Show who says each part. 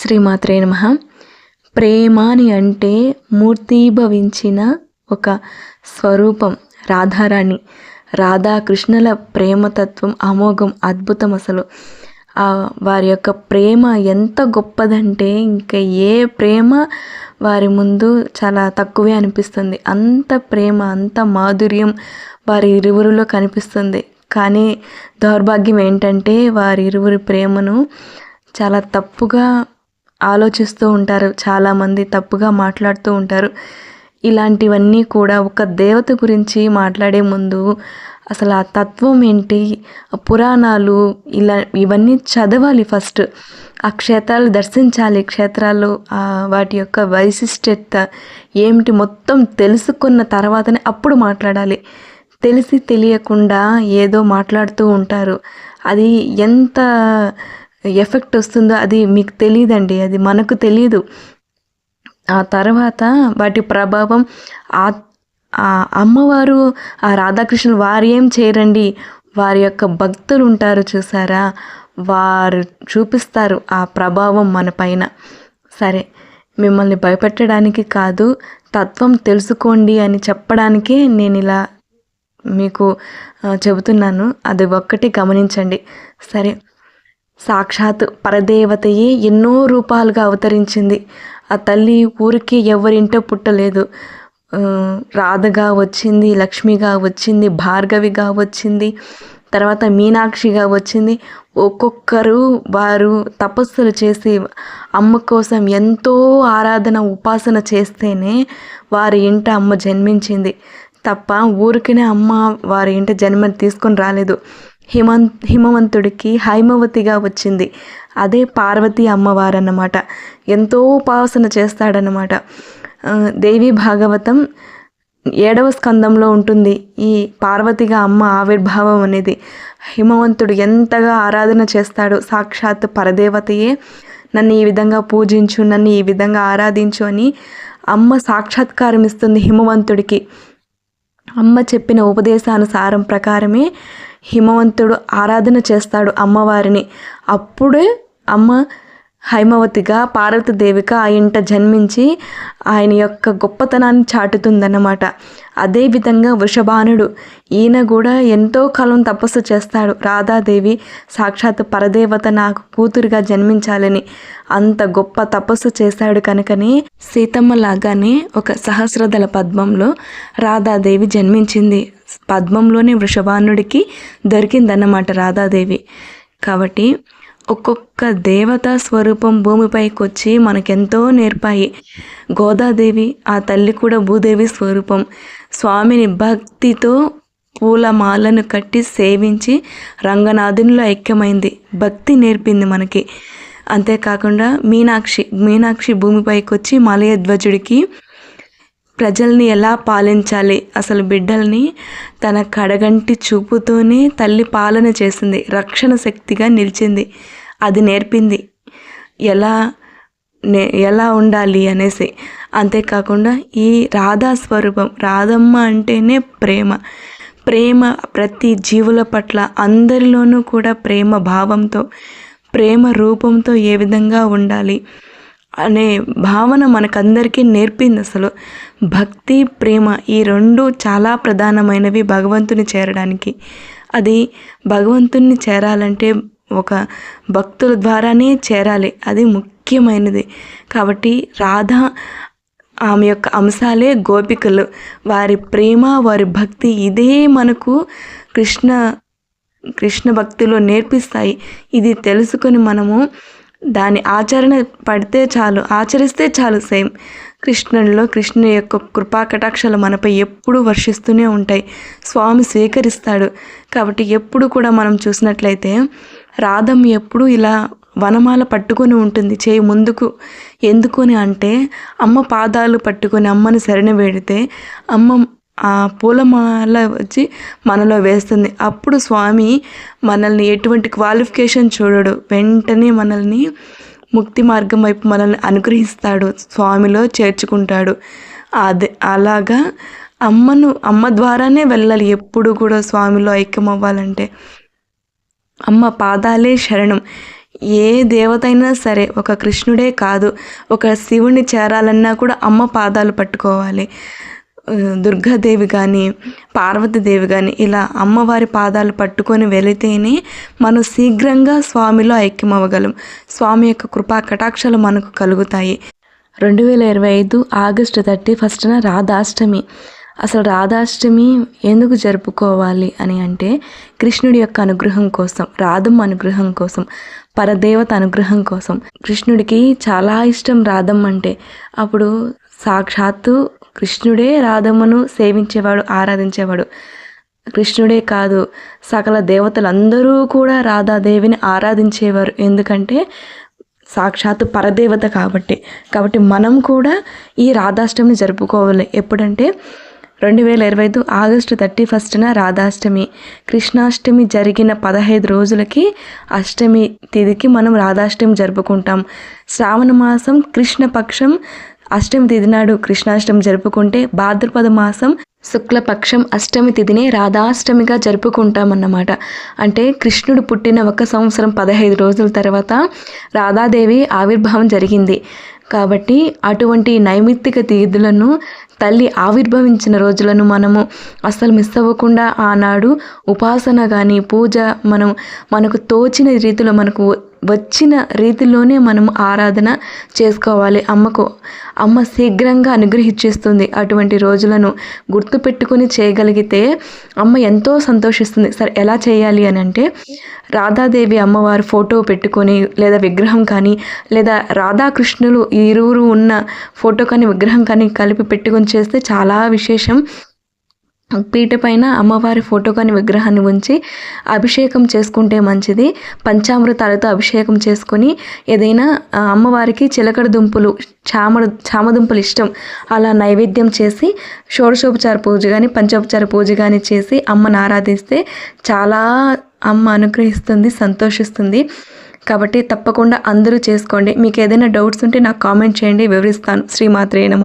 Speaker 1: శ్రీమాత్రే నమ. ప్రేమాని అంటే మూర్తీభవించిన ఒక స్వరూపం రాధారాణి. రాధాకృష్ణుల ప్రేమతత్వం అమోఘం అద్భుతం అసలు. వారి యొక్క ప్రేమ ఎంత గొప్పదంటే ఇంకా ఏ ప్రేమ వారి ముందు చాలా తక్కువే అనిపిస్తుంది. అంత ప్రేమ అంత మాధుర్యం వారి ఇరువురిలో కనిపిస్తుంది. కానీ దౌర్భాగ్యం ఏంటంటే వారి ఇరువురి ప్రేమను చాలా తప్పుగా ఆలోచిస్తూ ఉంటారు చాలామంది తప్పుగా మాట్లాడుతూ ఉంటారు. ఇలాంటివన్నీ కూడా ఒక దేవత గురించి మాట్లాడే ముందు అసలు ఆ తత్వం ఏంటి? పురాణాలు ఇలా ఇవన్నీ చదవాలి ఫస్ట్. ఆ క్షేత్రాలు దర్శించాలి. క్షేత్రాలు వాటి యొక్క వైశిష్టత ఏమిటి మొత్తం తెలుసుకున్న తర్వాతనే అప్పుడు మాట్లాడాలి. తెలిసి తెలియకుండా ఏదో మాట్లాడుతూ ఉంటారు. అది ఎంత ఎఫెక్ట్ వస్తుందో అది మీకు తెలియదండి అది మనకు తెలియదు ఆ తర్వాత వాటి ప్రభావం ఆ అమ్మవారు ఆ రాధాకృష్ణులు వారు ఏం చేయరండి? వారి యొక్క భక్తులు ఉంటారు చూసారా? వారు చూపిస్తారు ఆ ప్రభావం మన పైన. సరే మిమ్మల్ని భయపెట్టడానికి కాదు తత్వం తెలుసుకోండి అని చెప్పడానికే నేను ఇలా మీకు చెబుతున్నాను. అది ఒక్కటి గమనించండి. సరే సాక్షాత్ పరదేవతయే ఎన్నో రూపాలుగా అవతరించింది. ఆ తల్లి ఊరికి ఎవరింటో పుట్టలేదు. రాధగా వచ్చింది లక్ష్మిగా వచ్చింది భార్గవిగా వచ్చింది తర్వాత మీనాక్షిగా వచ్చింది. ఒక్కొక్కరు వారు తపస్సులు చేసి అమ్మ కోసం ఎంతో ఆరాధన ఉపాసన చేస్తేనే వారి ఇంట అమ్మ జన్మించింది. తప్ప ఊరికినే అమ్మ వారి ఇంట జన్మ తీసుకొని రాలేదు. హిమం హిమవంతుడికి హైమవతిగా వచ్చింది. అదే పార్వతీ అమ్మవారు అన్నమాట ఎంతో ఉపాసన చేస్తాడనమాట దేవి భాగవతం ఏడవ స్కందంలో ఉంటుంది. ఈ పార్వతిగా అమ్మ ఆవిర్భావం అనేది. హిమవంతుడు ఎంతగా ఆరాధన చేస్తాడు సాక్షాత్ పరదేవతయే. నన్ను ఈ విధంగా పూజించు నన్ను ఈ విధంగా ఆరాధించు అని అమ్మ సాక్షాత్కారం ఇస్తుంది హిమవంతుడికి. అమ్మ చెప్పిన ఉపదేశానుసారం ప్రకారమే హిమవంతుడు ఆరాధన చేస్తాడు అమ్మవారిని. అప్పుడే అమ్మ హైమవతిగా పార్వతీదేవిగా ఆ ఇంట జన్మించి ఆయన యొక్క గొప్పతనాన్ని చాటుతుందన్నమాట. అదేవిధంగా వృషభానుడు ఈయన కూడా ఎంతో కాలం తపస్సు చేస్తాడు. రాధాదేవి సాక్షాత్ పరదేవత నాకు కూతురుగా జన్మించాలని అంత గొప్ప తపస్సు చేశాడు కనుకనే సీతమ్మ లాగానే ఒక సహస్రదళ పద్మంలో రాధాదేవి జన్మించింది. పద్మంలోనే వృషభానుడికి దొరికిందన్నమాట రాధాదేవి. కాబట్టి ఒక్కొక్క దేవతా స్వరూపం భూమిపైకి వచ్చి మనకెంతో నేర్పాయి. గోదాదేవి ఆ తల్లి కూడా భూదేవి స్వరూపం. స్వామిని భక్తితో పూలమాలను కట్టి సేవించి రంగనాథునిలో ఐక్యమైంది. భక్తి నేర్పింది మనకి. అంతేకాకుండా మీనాక్షి మీనాక్షి భూమిపైకి వచ్చి మలయధ్వజుడికి ప్రజల్ని ఎలా పాలించాలి? అసలు బిడ్డల్ని తన కడగంటి చూపుతోనే తల్లి పాలన చేసింది. రక్షణ శక్తిగా నిలిచింది. అది నేర్పింది. ఎలా నే ఎలా ఉండాలి అనేసి. అంతేకాకుండా ఈ రాధా స్వరూపం రాధమ్మ అంటేనే ప్రేమ. ప్రేమ ప్రతి జీవుల పట్ల అందరిలోనూ కూడా ప్రేమ భావంతో ప్రేమ రూపంతో ఏ విధంగా ఉండాలి? అనే భావన మనకందరికీ నేర్పింది అసలు. భక్తి ప్రేమ ఈ రెండు చాలా ప్రధానమైనవి భగవంతుని చేరడానికి. అది భగవంతుని చేరాలంటే ఒక భక్తుల ద్వారానే చేరాలి. అది ముఖ్యమైనది. కాబట్టి రాధ ఆమె యొక్క అంశాలే గోపికలు. వారి ప్రేమ వారి భక్తి ఇదే మనకు కృష్ణ కృష్ణ భక్తిలో నేర్పిస్తాయి. ఇది తెలుసుకొని మనము దాని ఆచరణ పడితే చాలు ఆచరిస్తే చాలు సేమ్. కృష్ణునిలో కృష్ణు యొక్క కృపా కటాక్షాలు మనపై ఎప్పుడూ వర్షిస్తూనే ఉంటాయి. స్వామి స్వీకరిస్తాడు. కాబట్టి ఎప్పుడు కూడా మనం చూసినట్లయితే రాధం ఎప్పుడు ఇలా వనమాల పట్టుకొని ఉంటుంది. చేయి ముందుకు ఎందుకొని అంటే అమ్మ పాదాలు పట్టుకొని అమ్మని శరణ వేడితే అమ్మ ఆ పూలమాల వచ్చి మనలో వేస్తుంది. అప్పుడు స్వామి మనల్ని ఎటువంటి క్వాలిఫికేషన్ చూడడు. వెంటనే మనల్ని ముక్తి మార్గం వైపు మనల్ని అనుగ్రహిస్తాడు. స్వామిలో చేర్చుకుంటాడు. అదే అలాగా అమ్మను అమ్మ ద్వారానే వెళ్ళాలి. ఎప్పుడు కూడా స్వామిలో ఐక్యం అవ్వాలంటే అమ్మ పాదాలే శరణం. ఏ దేవత అయినా సరే ఒక కృష్ణుడే కాదు. ఒక శివుణ్ణి చేరాలన్నా కూడా అమ్మ పాదాలు పట్టుకోవాలి. దుర్గాదేవి కానీ పార్వతీదేవి కానీ ఇలా అమ్మవారి పాదాలు పట్టుకొని వెళితేనే మనం శీఘ్రంగా స్వామిలో ఐక్యమవ్వగలం. స్వామి యొక్క కృపా కటాక్షాలు మనకు కలుగుతాయి. రెండు వేల ఇరవై ఐదు ఆగస్టు థర్టీ ఫస్ట్న రాధాష్టమి. అసలు రాధాష్టమి ఎందుకు జరుపుకోవాలి అని అంటే కృష్ణుడి యొక్క అనుగ్రహం కోసం రాధమ్మ అనుగ్రహం కోసం పరదేవత అనుగ్రహం కోసం. కృష్ణుడికి చాలా ఇష్టం రాధమ్మ అంటే. అప్పుడు సాక్షాత్తు కృష్ణుడే రాధమ్మను సేవించేవాడు ఆరాధించేవాడు. కృష్ణుడే కాదు సకల దేవతలందరూ కూడా రాధాదేవిని ఆరాధించేవారు. ఎందుకంటే సాక్షాత్ పరదేవత కాబట్టి. కాబట్టి మనం కూడా ఈ రాధాష్టమిని జరుపుకోవాలి. ఎప్పుడంటే రెండు వేల ఇరవై ఐదు ఆగస్టు థర్టీ ఫస్ట్న రాధాష్టమి. కృష్ణాష్టమి జరిగిన పదహైదు రోజులకి అష్టమి తిథికి మనం రాధాష్టమి జరుపుకుంటాం. శ్రావణ మాసం కృష్ణపక్షం అష్టమి తిథి నాడు కృష్ణాష్టమి జరుపుకుంటే భాద్రపద మాసం శుక్లపక్షం అష్టమి తిథినే రాధాష్టమిగా జరుపుకుంటామన్నమాట. అంటే కృష్ణుడు పుట్టిన ఒక సంవత్సరం పదహైదు రోజుల తర్వాత రాధాదేవి ఆవిర్భావం జరిగింది. కాబట్టి అటువంటి నైమిత్తిక తీర్థులను తల్లి ఆవిర్భవించిన రోజులను మనము అస్సలు మిస్ అవ్వకుండా ఆనాడు ఉపాసన కానీ పూజ మనం మనకు తోచిన రీతిలో మనకు వచ్చిన రీతిలోనే మనం ఆరాధన చేసుకోవాలి. అమ్మకు అమ్మ శీఘ్రంగా అనుగ్రహించేస్తుంది అటువంటి రోజులను గుర్తుపెట్టుకొని చేయగలిగితే అమ్మ ఎంతో సంతోషిస్తుంది. సరే ఎలా చేయాలి అని అంటే రాధాదేవి అమ్మవారు ఫోటో పెట్టుకొని లేదా విగ్రహం కానీ లేదా రాధాకృష్ణులు ఇరువురు ఉన్న ఫోటో కానీ విగ్రహం కానీ కలిపి పెట్టుకొని చేస్తే చాలా విశేషం. పీట పైన అమ్మవారి ఫోటో కానీ విగ్రహాన్ని ఉంచి అభిషేకం చేసుకుంటే మంచిది. పంచామృతాలతో అభిషేకం చేసుకొని ఏదైనా అమ్మవారికి చిలకడ దుంపలు చామడు చామదుంపలు ఇష్టం అలా నైవేద్యం చేసి షోడశోపచార పూజ కానీ పంచోపచార పూజ కానీ చేసి అమ్మను ఆరాధిస్తే చాలా అమ్మ అనుగ్రహిస్తుంది సంతోషిస్తుంది. కాబట్టి తప్పకుండా అందరూ చేసుకోండి. మీకు ఏదైనా డౌట్స్ ఉంటే నాకు కామెంట్ చేయండి వివరిస్తాను. శ్రీమాత్రేనమ